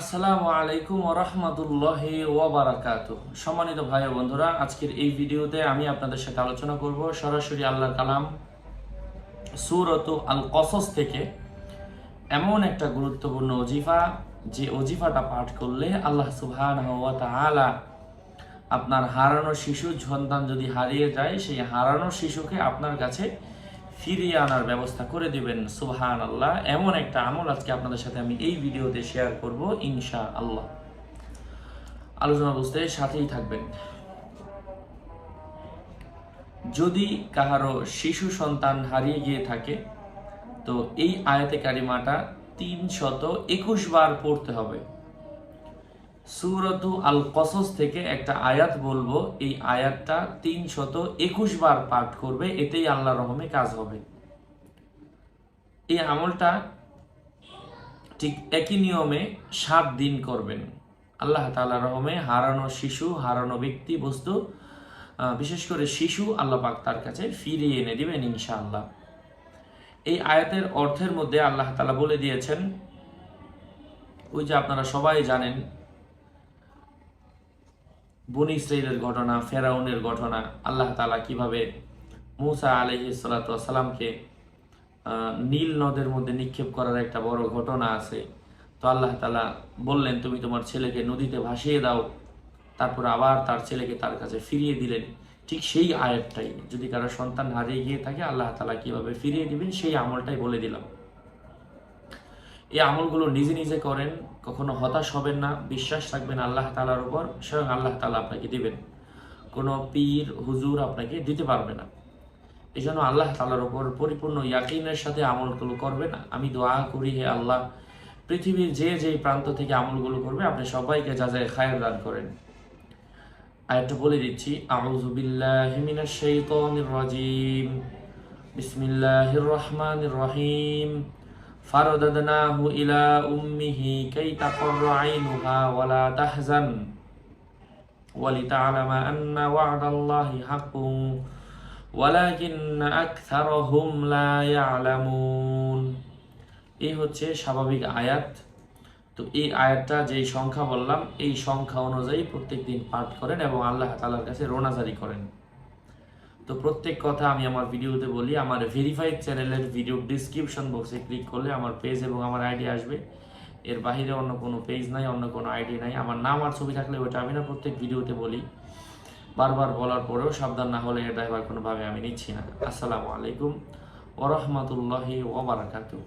আসসালামু আলাইকুম রহমতুল্লাহ ওবরাকাত সম্মানিত ভাই বন্ধুরা, আজকের এই ভিডিওতে আমি আপনাদের সাথে আলোচনা করব সরাসরি আল্লাহর কালাম সুরত আল কসস থেকে। এমন একটা গুরুত্বপূর্ণ অজিফা যে অজিফাটা পাঠ করলে আল্লাহ সুবহান তাআলা আপনার হারানো শিশু সন্তান যদি হারিয়ে যায়, সেই হারানো শিশুকে আপনার কাছে ফিরিয়ে আনার ব্যবস্থা করে দিবেন সুবহান আল্লাহ এমন একটা আমল আজকে আপনাদের সাথে আমি এই ভিডিওতে শেয়ার করব ইনশা আল্লাহ আলোচনা বুঝতে সাথেই থাকবেন। যদি কাহারো শিশু সন্তান হারিয়ে গিয়ে থাকে, তো এই আয়াতে কারিমাটা তিন শত একুশ বার পড়তে হবে। সুরতু আল কসস থেকে একটা আয়াত বলব। এই আয়াতটা তিন শত একুশ বার পাঠ করবে, এতেই আল্লাহ রহমে কাজ হবে। এই আমলটা ঠিক একই নিয়মে সাত দিন করবেন। আল্লাহ তাআলা রহমে হারানো শিশু, হারানো ব্যক্তি, বস্তু বিশেষ করে শিশু আল্লাহ পাক তার কাছে ফিরিয়ে এনে দিবেন ইনশাআল্লাহ। এই আয়াতের অর্থের মধ্যে আল্লাহ তাআলা বলে দিয়েছেন, ওই যে আপনারা সবাই জানেন বনি ইসরাইলের ঘটনা, ফেরাউনের ঘটনা, আল্লাহ তালা কীভাবে মুসা আলহি সালাতামকে নীল নদের মধ্যে নিক্ষেপ করার একটা বড় ঘটনা আছে। তো আল্লাহ তালা বললেন, তুমি তোমার ছেলেকে নদীতে ভাসিয়ে দাও। তারপর আবার তার ছেলেকে তার কাছে ফিরিয়ে দিলেন। ঠিক সেই আয়াতটাই, যদি কারও সন্তান হারিয়ে গিয়ে থাকে, আল্লাহ তালা কীভাবে ফিরিয়ে দিবেন, সেই আমলটাই বলে দিলাম। এই আমলগুলো নিজে নিজে করেন, কখনো হতাশ হবেন না, বিশ্বাস রাখবেন আল্লাহ তালার উপর, স্বয়ং আল্লাহ তালা আপনাকে দিবেন। কোনো পীর, হুজুর আপনাকে দিতে পারবে না। এই জন্য আল্লাহ তালার উপর পরিপূর্ণ ইয়াকিনের সাথে আমলগুলো করবেন। আমি দোয়া করি হে আল্লাহ, পৃথিবীর যে যে প্রান্ত থেকে আমলগুলো করবে, আপনি সবাইকে যা যায় খায়ের দান করেন। আরেকটা বলে দিচ্ছি, আউযু বিল্লাহি মিনাশ শাইতানির রাজিম। বিসমিল্লাহির রহমানির রহিম। ফারদাদনাহু ইলা উম্মিহি কাই ওয়ালা তাহজান ওয়ালিতা'লামা আন্না ওয়া'দাল্লাহি হাক্কুন ওয়ালাকিন্না আকথারুহুম লা ইয়া'লামুন এই হচ্ছে স্বাভাবিক আয়াত। তো এই আয়াতটা যেই সংখ্যা বললাম, এই সংখ্যা অনুযায়ী প্রত্যেক দিন পাঠ করেন এবং আল্লাহ তালার কাছে রোনাজারি করেন। তো প্রত্যেক কথা আমি আমার ভিডিওতে বলি, আমার ভেরিফাইড চ্যানেলের ভিডিও ডিসক্রিপশন বক্সে ক্লিক করলে আমার পেজ এবং আমার আইডি আসবে। এর বাহিরে অন্য কোনো পেজ নাই, অন্য কোনো আইডি নাই। আমার নাম আর ছবি থাকলে ওইটা আমি না প্রত্যেক ভিডিওতে বলি। বারবার বলার পরেও সাবধান না হলে এটা এবার কোনোভাবে আমি নিচ্ছি না। আসসালামু আলাইকুম ওরহমতুল্লাহি ওবরাকাতুহ